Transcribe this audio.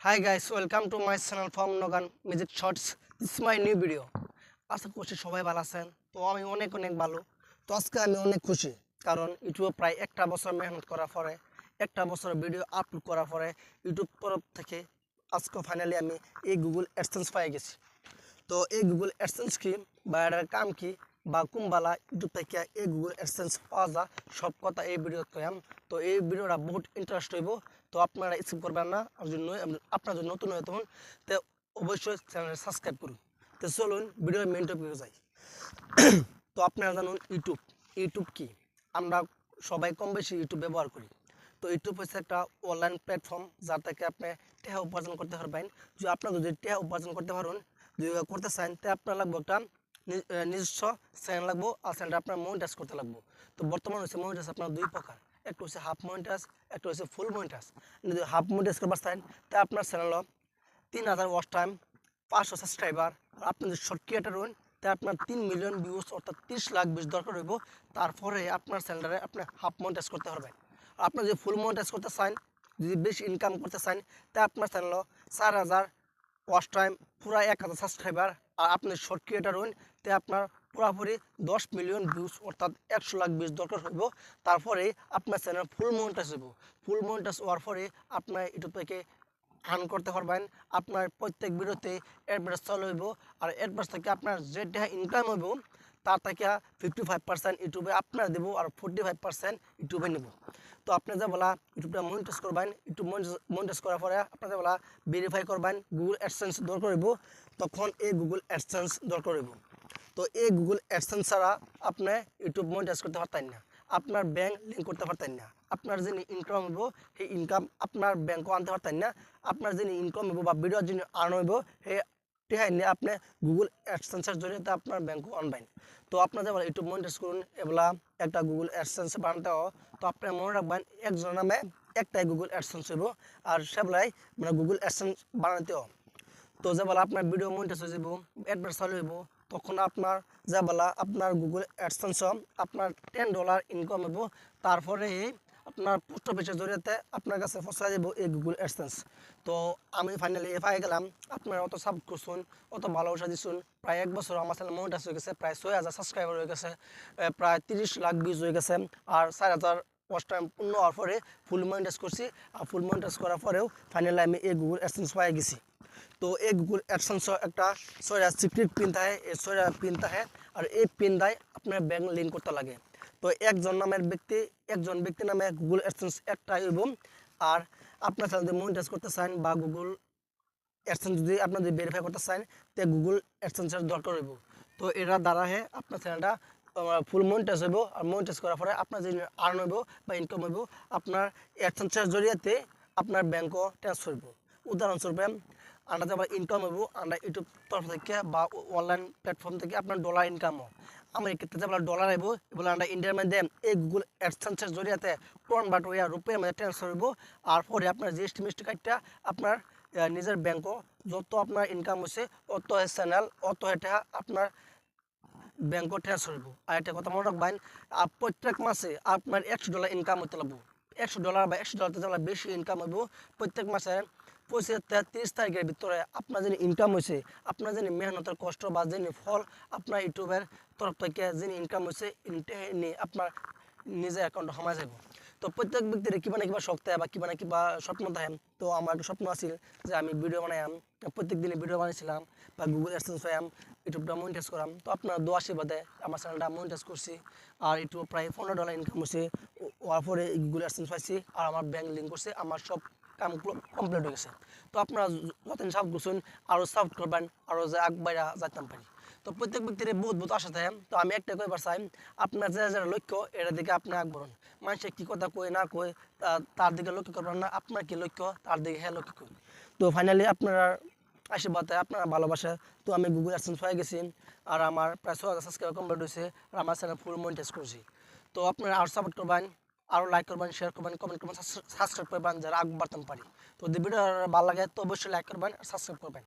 Guys, welcome to my channel from Nogan Music Shorts. This is my new video. আশা করছি সবাই ভালো আছেন তো আমি অনেক অনেক ভালো তো আজকে আমি অনেক খুশি কারণ ইউটিউবে প্রায় একটা বছর মেহনত করার পরে একটা বছর ভিডিও আপলোড করার পরে ইউটিউব তরফ থেকে আজকে ফাইনালি আমি এই গুগল অ্যাডসেন্স পাই গেছি তো এই গুগল অ্যাডসেন্স কি বা এটার কাম কি বা কুম্বালা ইউটিউব থেকে এই গুগল অ্যাডসেন্স পাওয়া যায় সব কথা এই ভিডিও কয়াম তো এই ভিডিওটা বহুত ইন্টারেস্ট হইব। তো আপনারা স্কিপ করবেন না। আর জন্য আপনার জন্য নতুন হয়ে তখন তো অবশ্যই চ্যানেল সাবস্ক্রাইব করুন। তো চলুন ভিডিওর মেন টপিকে যাই। তো আপনারা জানুন ইউটিউব ইউটিউব কি? আমরা সবাই কম বেশি ইউটিউব ব্যবহার করি। তো ইউটিউব হচ্ছে একটা অনলাইন প্ল্যাটফর্ম যার থেকে আপনি টেহা উপার্জন করতে পারবেন। যদি আপনার যদি টেহা উপার্জন করতে পারেন, যদি করতে চান, তো আপনার লাগবে একটা নিজস্ব চ্যানেল লাগবো আর চ্যানেলটা আপনার মনিটাইজ করতে লাগবো। তো বর্তমানে হচ্ছে মনিটাইজ আপনার দুই প্রকার। একটা হচ্ছে হাফ মনিটাইজ একটা হচ্ছে ফুল মনিটাইজ যদি হাফ মনিটাইজ করবার চান, তো আপনার চ্যানেল তিন হাজার ওয়াচ টাইম পাঁচশো সাবস্ক্রাইবার আর আপনি যদি শর্ট ক্রিয়েটার হন, তা আপনার তিন মিলিয়ন ভিউজ অর্থাৎ তিরিশ লাখ ভিউজ দরকার হইব। তারপরে আপনার চ্যানেলটারে আপনি হাফ মনিটাইজ করতে পারবেন। আর আপনি যদি ফুল মনিটাইজ করতে চান, যদি বেশি ইনকাম করতে চান, তা আপনার চ্যানেল চার হাজার ওয়াচ টাইম পুরা এক হাজার সাবস্ক্রাইবার আর আপনি শর্ট ক্রিয়েটার হন তে আপনার পুরাপুরি দশ মিলিয়ন ভিউজ অর্থাৎ একশো লাখ ভিউজ দরকার হইব। তারপরে আপনার চ্যানেল ফুল মনিটাইজ হইব। ফুল মনিটাইজ হওয়ার পরে আপনার ইউটিউব থেকে আর্ন করতে পারবেন। আপনার প্রত্যেক ভিডিওতে অ্যাডভার্স চালু হইব। আর অ্যাডভার্স থেকে আপনার যে ইনকাম হইব তার থেকে ফিফটি ফাইভ পার্সেন্ট ইউটিউবে আপনার দেবো আর ফোর্টি ফাইভ পার্সেন্ট ইউটিউবে নেব। তো আপনি যে বলা ইউটিউবটা মনিটাইজ করবেন ইউটিউব মনিটাইজ করার পরে আপনি যে বলা ভেরিফাই করবেন গুগল অ্যাডসেন্স দরকার হইব, তখন এই গুগল অ্যাডসেন্স দরকার হইব। তো এই গুগল অ্যাডসেন্স ছাড়া আপনি ইউটিউব মনিটাইজ করতে পারতেন না, আপনার ব্যাংক লিঙ্ক করতে পারতেন না, আপনার যে ইনকাম হইব, সেই ইনকাম আপনার ব্যাংকও আনতে পারতেন না, আপনার যে ইনকাম হইব বা ভিডিওর যে আর্ন হইব, সেই টেহাই নিয়ে আপনি গুগল অ্যাডসেন্সের জরিয়ে আপনার ব্যাংকও অনলাইন তো আপনার যেমন ইউটিউব মনিটাইজ করুন, এগুলা একটা গুগল অ্যাডসেন্স বানাতে হয়, তো আপনি মনে রাখবেন একজন নামে একটাই গুগল অ্যাডসেন্স হইব, আর সেগুলাই মানে গুগল অ্যাডসেন্স বানাতে হয়। তো যে বলা আপনার ভিডিও মনিটাইজ হয়ে যাব অ্যাডভার্স চালু হইব, তখন আপনার যে বলা আপনার গুগল অ্যাডসেন্স আপনার টেন ডলার ইনকাম হইব, তারপরে আপনার পোস্ট অফিসের জরিয়াতে আপনার কাছে পৌঁছা যাব এই গুগল অ্যাডসেন্স তো আমি ফাইনালি এ পাই গেলাম, আপনারা অত সাপোর্ট করছুন, অত ভালোবাসা দিছুন প্রায় এক বছর আমার চ্যানেল মনিটাইজ হয়ে গেছে, প্রায় ছয় হাজার সাবস্ক্রাইবার হয়ে গেছে প্রায় তিরিশ লাখ ভিউজ হয়ে গেছে, আর চার হাজার ওয়াচ টাইম পূর্ণ হওয়ার পরে ফুল মনিটাইজ করছি, আর ফুল মনিটাইজ করার পরেও ফাইনালি আমি এই গুগল অ্যাডসেন্স পাই গেছি। তো এই গুগল অ্যাডসেন্স একটা ছয়টা সিক্রেট পিন থাকে, এই ছয়টা পিন থাকে, আর এই পিন দেয় আপনার ব্যাংক লিঙ্ক করতে লাগে। তো একজন নামের ব্যক্তি, একজন ব্যক্তি নামে গুগল অ্যাডসেন্স একটা হইব। আর আপনার যদি মনিটাইজ করতে চান বা গুগল অ্যাডসেন্স যদি আপনার যদি ভেরিফাই করতে চান, তে গুগল অ্যাডসেন্সের দরকার হইব। তো এটার দ্বারা হে আপনার চ্যানেলটা ফুল মনিটাইজ হইব। আর মনিটাইজ করার পরে আপনার যে আর্ন হইব বা ইনকাম হইব, আপনার অ্যাডসেন্সের জরিয়াতে আপনার ব্যাংকও ট্রান্সফার হইব। উদাহরণস্বরূপে আমরা যে ইনকাম হইব আমরা ইউটিউব তরফ থেকে বা অনলাইন প্ল্যাটফর্ম থেকে আপনার ডলার ইনকাম হয় আমার এক্ষেত্রে যে আপনার ডলার আইব এগুলো আমরা ইন্ডিয়ার মধ্যে এই গুগল অ্যাডসেন্সের জরিয়াতে কনভার্ট হইয়া রুপের মধ্যে ট্রান্সফার হইব আর পরে আপনার জিএসটি মিষ্টি কার্ডটা আপনার নিজের ব্যাংকও যত আপনার ইনকাম হয়েছে অত চ্যানেল অত এটা আপনার ব্যাংকও ট্রান্সফার হইব আর একটা কথা মনে রাখবেন প্রত্যেক মাসে আপনার একশো ডলার ইনকাম হতে লাগবো। একশো ডলার বা একশো ডলার থেকে বেশি ইনকাম হইব, প্রত্যেক মাসে পঁচিশ তিরিশ তারিখের ভিতরে আপনার যিনি ইনকাম হয়েছে আপনার যিনি মেহনতের কষ্ট বা যিনি ফল আপনার ইউটিউবের তরফ থেকে যিনি ইনকাম হয়েছে আপনার নিজের অ্যাকাউন্টে সময় যাব তো প্রত্যেক ব্যক্তির কিবা না কিবা শখ থাকে বা কিবা না কিবা স্বপ্ন থাকে তো আমার একটা স্বপ্ন আছিল যে আমি ভিডিও বানাইম প্রত্যেক দিনে ভিডিও বানাইছিলাম বা গুগল অ্যাডসেন্স পাইম ইউটিউবটা মনিটাইজ করাম। তো আপনার দোয়া আশীর্বাদে আমার চ্যানেলটা মনিটাইজ করছি। আর ইউটিউব প্রায় পনেরো ডলার ইনকাম হয়েছে হওয়ার পরে গুগল অ্যাডসেন্স পাইছি। আর আমার ব্যাংক লিঙ্ক করছে। আমার সব কামগুলো কমপ্লিট হয়ে গেছে। তো আপনারা যতদিন সাপোর্ট করছেন আরও সাপোর্ট করবেন আরও যে আগবাইরা যাইতাম পারি। তো প্রত্যেক ব্যক্তির বহুত বহুত আশা থাকে। তো আমি একটা কইবার চাই, আপনার যে যারা লক্ষ্য এটার দিকে আপনি আগবড়ন মানুষে কি কথা কই না তা- তার দিকে লক্ষ্য করবেন না, আপনার কি লক্ষ্য, তার দিকে হ্যাঁ লক্ষ্য করুন। তো ফাইনালি আপনারা আশীর্বাদে, আপনারা ভালোবাসা, তো আমি গুগল অ্যাডসেন্স হয়ে গেছি, আর আমার প্রায় ছ হাজার সাবস্ক্রাইবার কমপ্লিট হয়েছে, আর আমার চ্যানেল ফুল মনিটাইজ করছি। তো আপনারা আরও সাপোর্ট করবেন আরও লাইক করবেন শেয়ার করবেন কমেন্ট করবেন সাবস্ক্রাইব করবেন, যারা আগ বাড়তাম পারি। তো ভিডিও ভালো লাগে, তো অবশ্যই লাইক করবেন সাবস্ক্রাইব করবেন।